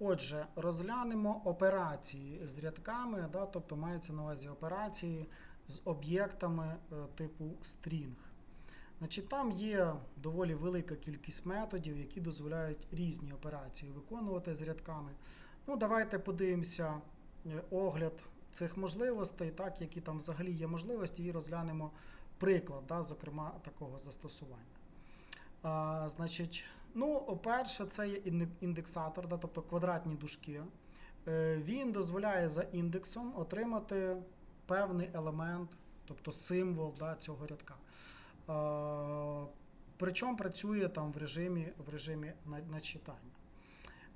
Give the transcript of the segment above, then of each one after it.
Отже, розглянемо операції з рядками, да, тобто мається на увазі операції з об'єктами е, типу string. Значить, Там є доволі велика кількість методів, які дозволяють різні операції виконувати з рядками. Ну, Давайте подивимося е, огляд цих можливостей, так, які там взагалі є можливості, і розглянемо приклад, да, зокрема, такого застосування. А, значить, ну, перше, це є індексатор, да, тобто квадратні дужки. Е, Він дозволяє за індексом отримати певний елемент, тобто символ да, цього рядка. Причому працює там в режимі, в режимі начитання.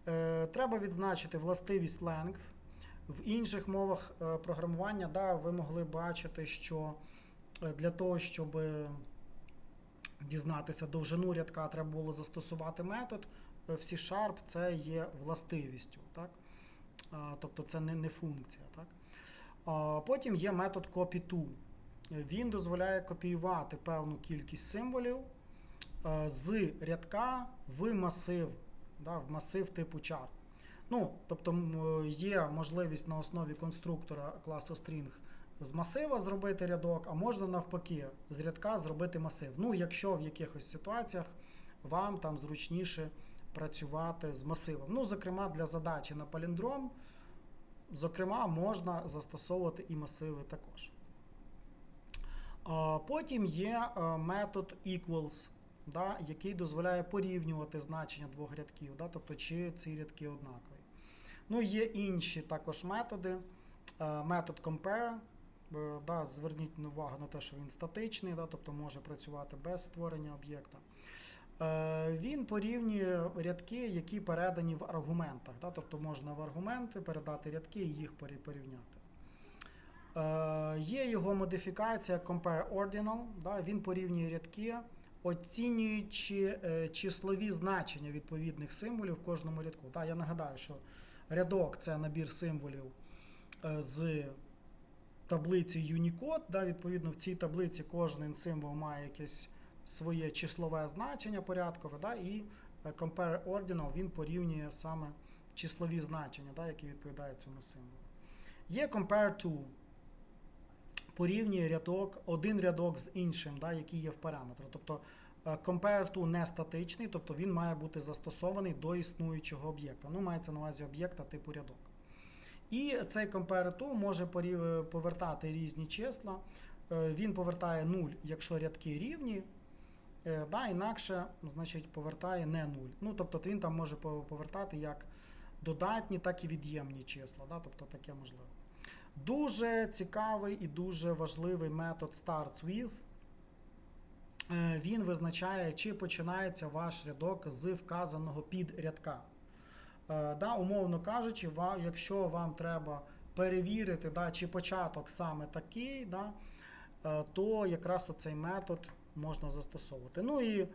Е, Треба відзначити властивість length. В інших мовах е, програмування да, ви могли бачити, що е, для того, щоб дізнатися довжину рядка, треба було застосувати метод. Е, В C-Sharp це є властивістю. Так? Тобто це не, не функція. Так? Потім є метод copy-to. Е, Він дозволяє копіювати певну кількість символів е, з рядка в масив, да, в масив типу char. Ну, тобто е, є можливість на основі конструктора класу string з масива зробити рядок, а можна навпаки з рядка зробити масив. Ну, якщо в якихось ситуаціях вам там зручніше працювати з масивом. Ну, зокрема, для задачі на паліндром, зокрема, можна застосовувати і масиви також. Потім є е, метод equals, да, який дозволяє порівнювати значення двох рядків, да, тобто чи ці рядки однакові. Ну, є інші також методи. Е, Метод compare. Е, Да, зверніть увагу на те, що він статичний, да, тобто може працювати без створення об'єкта. Е, Він порівнює рядки, які передані в аргументах. Да, тобто можна в аргументи передати рядки і їх порівняти. Е, Є його модифікація Compare Ordinal. Да, він порівнює рядки, оцінюючи числові значення відповідних символів в кожному рядку. Да, я нагадаю, що рядок це набір символів з таблиці Unicode. Да, відповідно, в цій таблиці кожен символ має якесь своє числове значення порядкове, да, і е, Compare Ordinal він порівнює саме числові значення, да, які відповідають цьому символу. Є Compare to порівнює рядок, один рядок з іншим, да, який є в параметру. Тобто е, compare to не статичний, тобто він має бути застосований до існуючого об'єкта. Ну, мається на увазі об'єкта типу рядок. І цей to може повертати різні числа. Е, Він повертає 0, якщо рядки рівні, е, да, інакше значить, повертає не 0. Ну, тобто він там може повертати як додатні, так і від'ємні числа. Да, тобто таке можливо. Дуже цікавий і дуже важливий метод starts with. Е, Він визначає, чи починається ваш рядок з вказаного підрядка. Е, Да, умовно кажучи, якщо вам треба перевірити, да, чи початок саме такий, да, е, то якраз оцей метод можна застосовувати. Ну і е,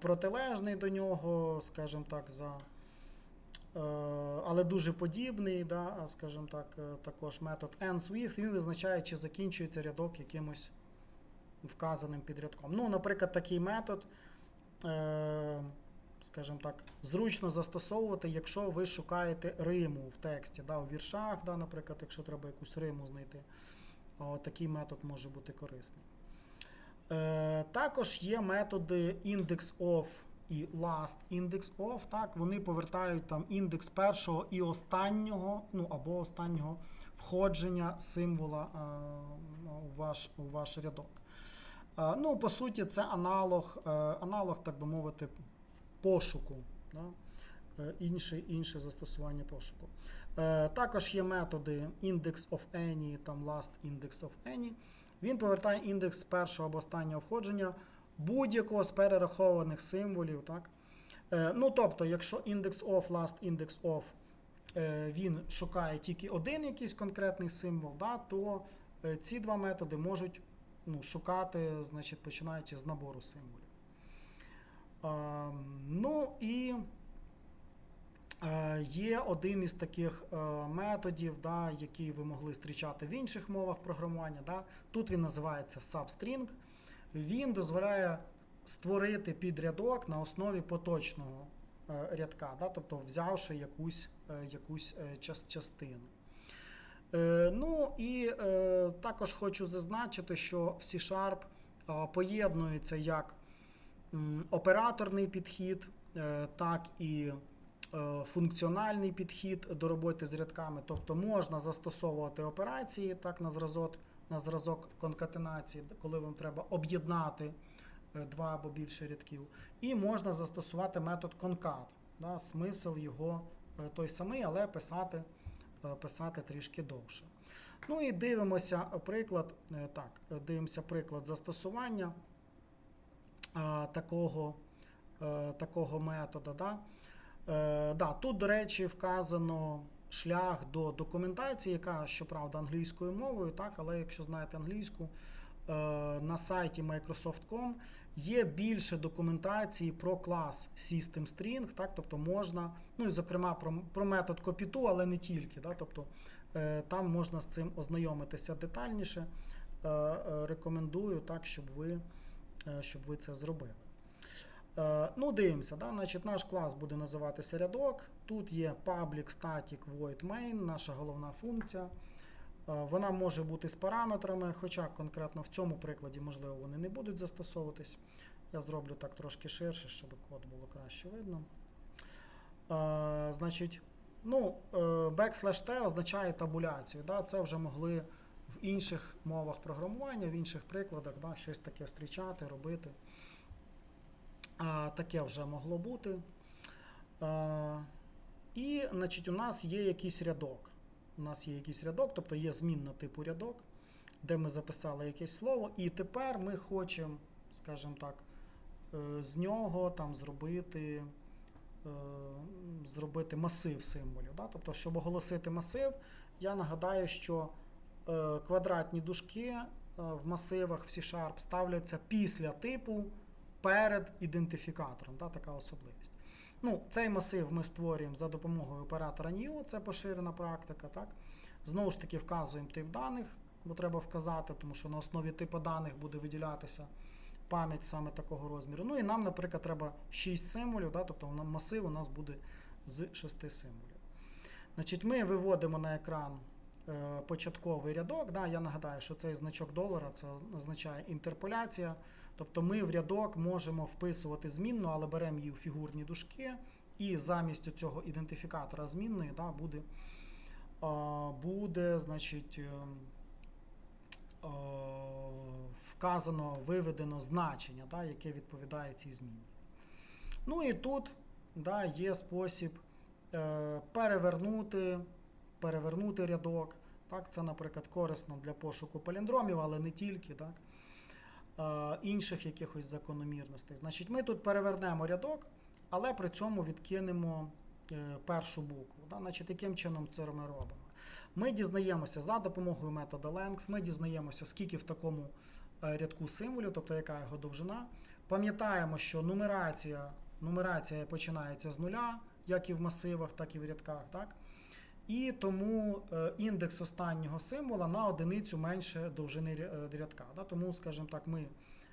протилежний до нього, скажімо так, за але дуже подібний, да, скажімо так, також метод ends with, він визначає, чи закінчується рядок якимось вказаним підрядком. Ну, наприклад, такий метод, скажімо так, зручно застосовувати, якщо ви шукаєте риму в тексті, да, у віршах, да, наприклад, якщо треба якусь риму знайти, такий метод може бути корисний. Е, також є методи index of і last index of, так, вони повертають там індекс першого і останнього, ну або останнього входження символа е, у, ваш, у ваш рядок. Е, ну, по суті, це аналог, е, аналог, так би мовити, пошуку. Да? Е, інше, інше застосування пошуку. Е, також є методи index of any, там last index of any. Він повертає індекс першого або останнього входження будь-якого з перерахованих символів. Так? Е, ну, тобто, якщо index of, last index of, він шукає тільки один якийсь конкретний символ, да, то ці два методи можуть ну, шукати, значить, починаючи з набору символів. Е, ну і е, є один із таких е, методів, да, який ви могли зустрічати в інших мовах програмування. Да. Тут він називається substring. Він дозволяє створити підрядок на основі поточного е, рядка, да, тобто взявши якусь, якусь частину. Ну і також хочу зазначити, що в C-Sharp поєднується як операторний підхід, е, так і е, функціональний підхід до роботи з рядками. Тобто можна застосовувати операції так на зразок, на зразок конкатенації, коли вам треба об'єднати е, два або більше рядків. І можна застосувати метод concat. Да, смисл його той самий, але писати, писати трішки довше. Ну і дивимося приклад. Так, дивимося приклад застосування такого, е, такого метода. Да? Е, да, тут, до речі, вказано шлях до документації, яка, щоправда, англійською мовою, так, але якщо знаєте англійську, е, на сайті Microsoft.com є більше документації про клас SystemString, так, тобто можна, ну і зокрема про, про метод copy-to, але не тільки. Да, тобто, е, там можна з цим ознайомитися детальніше. Е, е, рекомендую так, щоб ви, е, щоб ви це зробили. Е, Ну, дивимося, да? Значить, наш клас буде називатися рядок. Тут є public static void main, наша головна функція. Е, Вона може бути з параметрами, хоча конкретно в цьому прикладі, можливо, вони не будуть застосовуватись. Я зроблю так трошки ширше, щоб код було краще видно. Е, Значить, ну, е, backslash t означає табуляцію. Да? Це вже могли інших мовах програмування, в інших прикладах да, щось таке зустрічати, робити. А, таке вже могло бути. А, і, значить, у нас є якийсь рядок. У нас є якийсь рядок, тобто є змінна типу рядок, де ми записали якесь слово, і тепер ми хочемо, скажімо так, е, з нього там зробити, е, зробити масив символів. Да? Тобто, щоб оголосити масив, я нагадаю, що квадратні дужки е, в масивах в C-Sharp ставляться після типу перед ідентифікатором. Да, така особливість. Ну, Цей масив ми створюємо за допомогою оператора new, це поширена практика. Так? Знову ж таки, вказуємо тип даних, бо треба вказати, тому що на основі типу даних буде виділятися пам'ять саме такого розміру. Ну і нам, наприклад, треба 6 символів, да, тобто масив у нас буде з 6 символів. Значить, Ми виводимо на екран е, початковий рядок. Да, Я нагадаю, що цей значок долара це означає інтерполяція. Тобто ми в рядок можемо вписувати змінну, але беремо її у фігурні дужки, і замість цього ідентифікатора змінної да, буде, буде значить, е, е, вказано, виведено значення, да, яке відповідає цій зміні. Ну і тут да, є спосіб е, перевернути, перевернути рядок. Так, Це, наприклад, корисно для пошуку паліндромів, але не тільки. Так е, інших якихось закономірностей. Значить, ми тут перевернемо рядок, але при цьому відкинемо е, першу букву. Да? Значить, яким чином це ми робимо? Ми дізнаємося за допомогою методу length, ми дізнаємося, скільки в такому е, рядку символів, тобто яка його довжина. Пам'ятаємо, що нумерація, нумерація починається з нуля, як і в масивах, так і в рядках. Так? І тому е, індекс останнього символа на одиницю менше довжини е, рядка. Тому, скажімо так, ми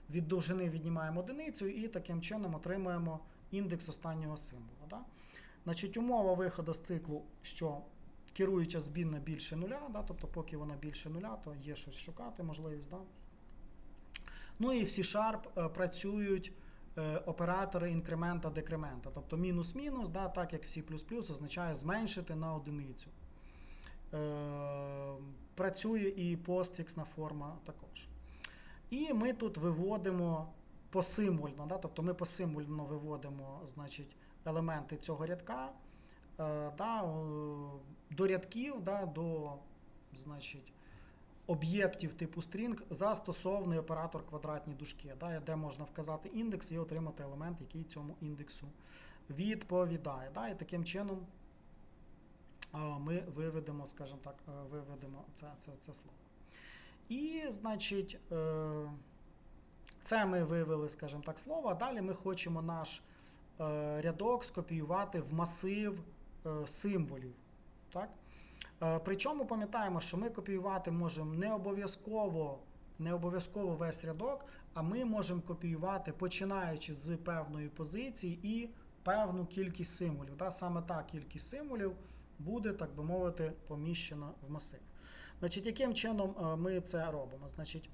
від довжини віднімаємо одиницю і таким чином отримуємо індекс останнього символа. Значить, умова виходу з циклу, що керуюча змінна більше нуля, да? тобто поки вона більше нуля, то є щось шукати, можливість. Да? Ну і в C-Sharp е, працюють оператори інкремента декремента. Тобто мінус-мінус, да, так як в C означає зменшити на одиницю. Е, працює і постфіксна форма також. І ми тут виводимо посимвольно, да, тобто ми посимвольно виводимо значить, елементи цього рядка е, да, е, до рядків, да, до значить, об'єктів типу string застосовний оператор квадратні дужки, да, де можна вказати індекс і отримати елемент, який цьому індексу відповідає. Да, і таким чином ми виведемо, скажімо так, е, виведемо це, це, це слово. І, значить, е, це ми вивели, скажімо так, слово, а далі ми хочемо наш е, рядок скопіювати в масив символів. Так? Е, Причому пам'ятаємо, що ми копіювати можемо не обов'язково, не обов'язково весь рядок, а ми можемо копіювати починаючи з певної позиції і певну кількість символів. Да? Саме та кількість символів буде, так би мовити, поміщена в масив. Значить, яким чином е, ми це робимо? Значить,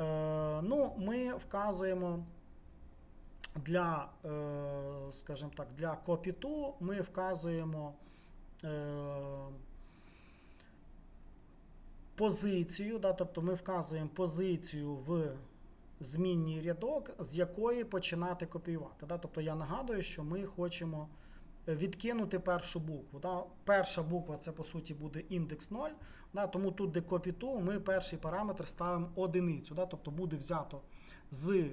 е, ну, ми вказуємо для, скажімо так, для копіту ми вказуємо позицію, да, тобто ми вказуємо позицію в змінній рядок, з якої починати копіювати. Да? Тобто я нагадую, що ми хочемо відкинути першу букву. Да? Перша буква це по суті буде індекс 0. Да? Тому тут, де копіту, ми перший параметр ставимо одиницю. Да? Тобто буде взято з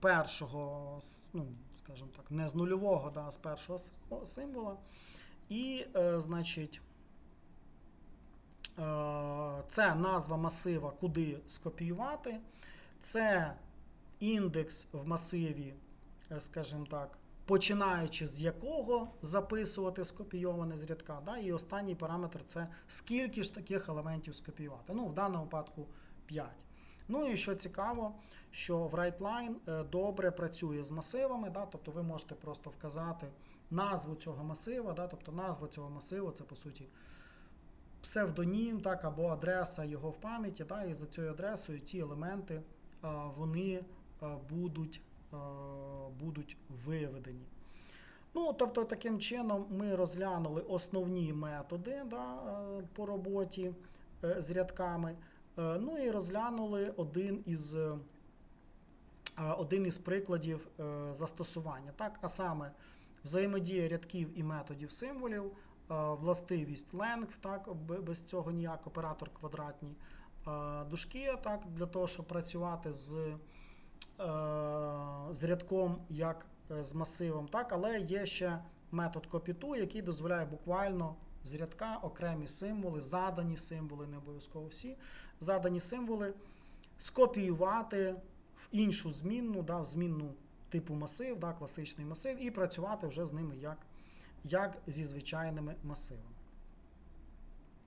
першого, ну, скажімо так, не з нульового, да, а з першого символа-. І, е, значить, це назва масива, куди скопіювати. Це індекс в масиві, е, скажімо так, починаючи з якого записувати скопійоване з рядка. Да? І останній параметр це скільки ж таких елементів скопіювати. Ну, в даному випадку 5. Ну і що цікаво, що в WriteLine е, добре працює з масивами, да? тобто ви можете просто вказати назву цього масива, да? тобто назва цього масиву це по суті псевдонім, так, або адреса його в пам'яті, і за цією адресою ті елементи вони будуть, будуть виведені. Ну, тобто, таким чином ми розглянули основні методи да, е, по роботі е, з рядками. Е, Ну і розглянули один із, е, один із прикладів е, застосування. Так, а саме взаємодія рядків і методів символів, е, властивість length, так, без цього ніяк оператор квадратні е, дужки, так, для того, щоб працювати з, е, з рядком як е, з масивом. Так, але є ще метод copy-to, який дозволяє буквально з рядка окремі символи, задані символи, не обов'язково всі, задані символи скопіювати в іншу змінну, да, в змінну типу масив, да, класичний масив, і працювати вже з ними як, як зі звичайними масивами.